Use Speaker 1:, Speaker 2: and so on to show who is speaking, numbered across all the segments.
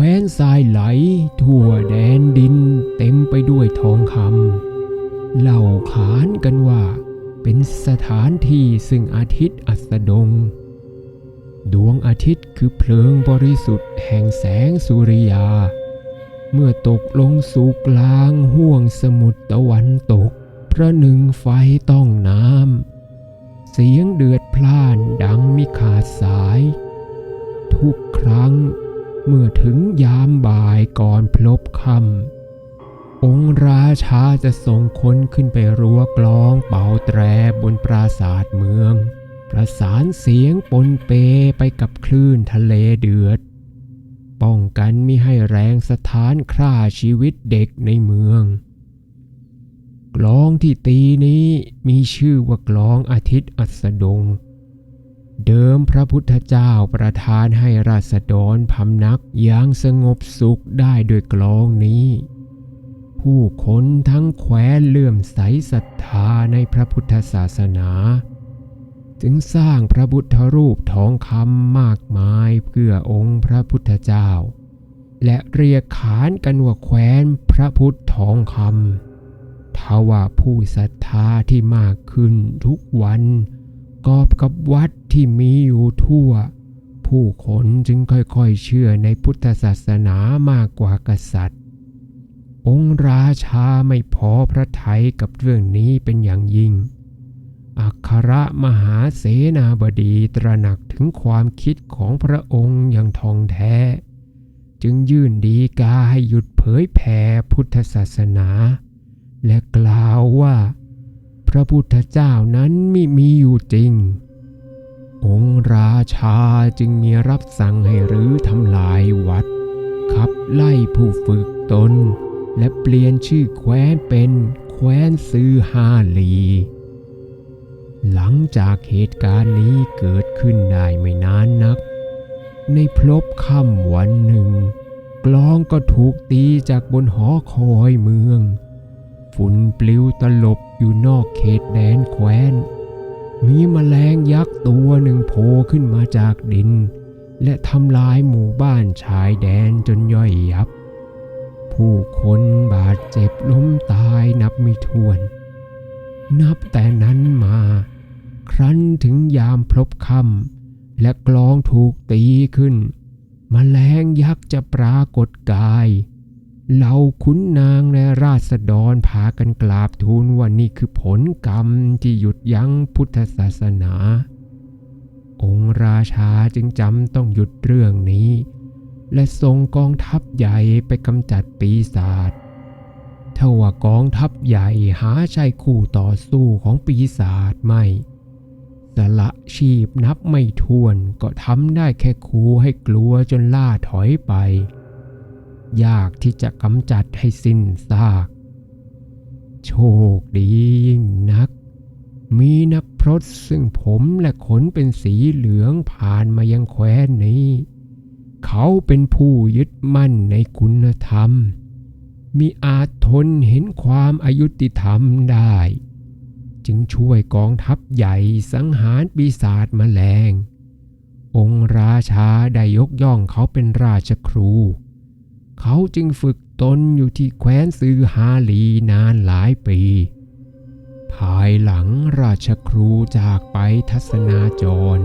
Speaker 1: ว้นทรายไหล ทั่วแดนดินเต็มไปด้วยทองคำเล่าขานกันว่าเป็นสถานที่ซึ่งอาทิตย์อัสดง ดวงอาทิตย์คือเพลิงบริสุทธิ์แห่งแสงสุริยา เมื่อตกลงสู่กลางห่วงสมุทรตะวันตก พระหนึ่งไฟต้องน้ำ เสียงเดือดพล่านดังมิขาดสาย ทุกครั้ง เมื่อถึงยามบ่ายก่อนพลบค่ำองค์ราชาจะส่งคนขึ้นไปรั้วกลองเป่าแตรบนปราสาทเมือง ประสานเสียงปนเปไปกับคลื่นทะเลเดือด ป้องกันมิให้แรงสถานฆ่าชีวิตเด็กในเมือง กลองที่ตีนี้มีชื่อว่ากลองอาทิตย์อัสดง เดิมพระพุทธเจ้าประทานให้ราษฎรพำนักอย่างสงบสุขได้โดยกลองนี้ ผู้คนทั้งแคว้นเลื่อมใสศรัทธาในพระพุทธศาสนา จึงสร้างพระพุทธรูปทองคำมากมายเพื่อองค์พระพุทธเจ้า และเรียกขานกันว่าแคว้นพระพุทธทองคำทว่าผู้ศรัทธาที่มากขึ้นทุกวัน กอบกับวัดที่มีอยู่ทั่ว ผู้คนจึงค่อยๆเชื่อในพุทธศาสนามากกว่ากษัตริย์ องค์ราชาไม่พอพระทัยกับเรื่องนี้เป็นอย่างยิ่ง อัครมหาเสนาบดีตระหนักถึงความคิดของพระองค์อย่างทองแท้ จึงยื่นดีกาให้หยุดเผยแผ่พุทธศาสนา และกล่าวว่า พระพุทธเจ้านั้นไม่มีอยู่จริง องค์ราชาจึงมีรับสั่งให้รื้อทำลายวัด ขับไล่ผู้ฝึกตน และเปลี่ยนชื่อแคว้นเป็นแคว้นซือฮาลี หลังจากเหตุการณ์นี้เกิดขึ้นได้ไม่นานนัก ในพลบค่ำวันหนึ่ง กลองก็ถูกตีจากบนหอคอยเมือง ฝุ่นปลิวตลบอยู่นอกเขตแดนแคว้น มีแมลงยักษ์ตัวหนึ่งโผล่ขึ้นมาจากดิน และทำลายหมู่บ้านชายแดนจนย่อยยับ ผู้คนบาดเจ็บล้มตายนับไม่ถ้วน นับแต่นั้นมา ครั้นถึงยามพลบค่ำและกลองถูกตีขึ้นแมลงยักษ์จะปรากฏกาย เหล่าขุนนางและราษฎรพากันกราบทูลว่านี่คือผลกรรมที่หยุดยั้งพุทธศาสนา องค์ราชาจึงจำต้องหยุดเรื่องนี้ และส่งกองทัพใหญ่ไปกำจัดปีศาจถ้าว่ากองทัพใหญ่หาใช่คู่ต่อสู้ของปีศาจไม่ สละชีพนับไม่ถ้วนก็ทำได้แค่คูให้กลัวจนล่าถอยไป ยากที่จะกำจัดให้สิ้นซาก โชคดียิ่งนัก มีนักพรตซึ่งผมและขนเป็นสีเหลืองผ่านมายังแคว้นนี้ เขาเป็นผู้ยึดมั่นในคุณธรรม มีอาจทนเห็นความอายุติธรรมได้ จึงช่วยกองทัพใหญ่สังหารปีศาจแมลง องค์ราชาได้ยกย่องเขาเป็นราชครู เขาจึงฝึกตนอยู่ที่แคว้นซือฮาลีนานหลายปี ภายหลังราชครูจากไปทัศนาจร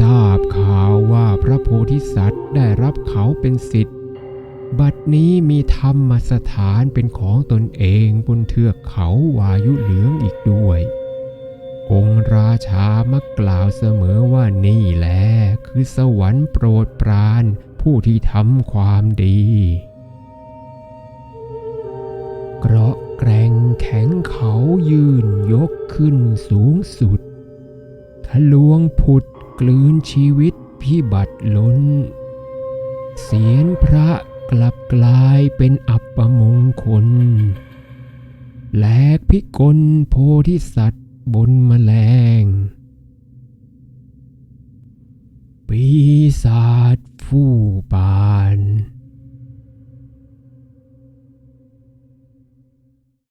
Speaker 1: ทราบข่าวว่าพระโพธิสัตว์ได้รับเขาเป็นสิทธิ์ บัดนี้มีธรรมสถานเป็นของตนเองบนเทือกเขาวายุเหลืองอีกด้วย องค์ราชามักกล่าวเสมอว่านี่แหละคือสวรรค์โปรดปราน ผู้ที่ทำความดี เกราะแกร่งแข็งเขายืนยกขึ้นสูงสุด ทะลวงผุดกลืนชีวิตพิบัติล้น เสียนพระกลับกลายเป็นอัปมงคล แหลกพิกลโพธิสัตว์บนแมลงปีศาจ ผู้ปาน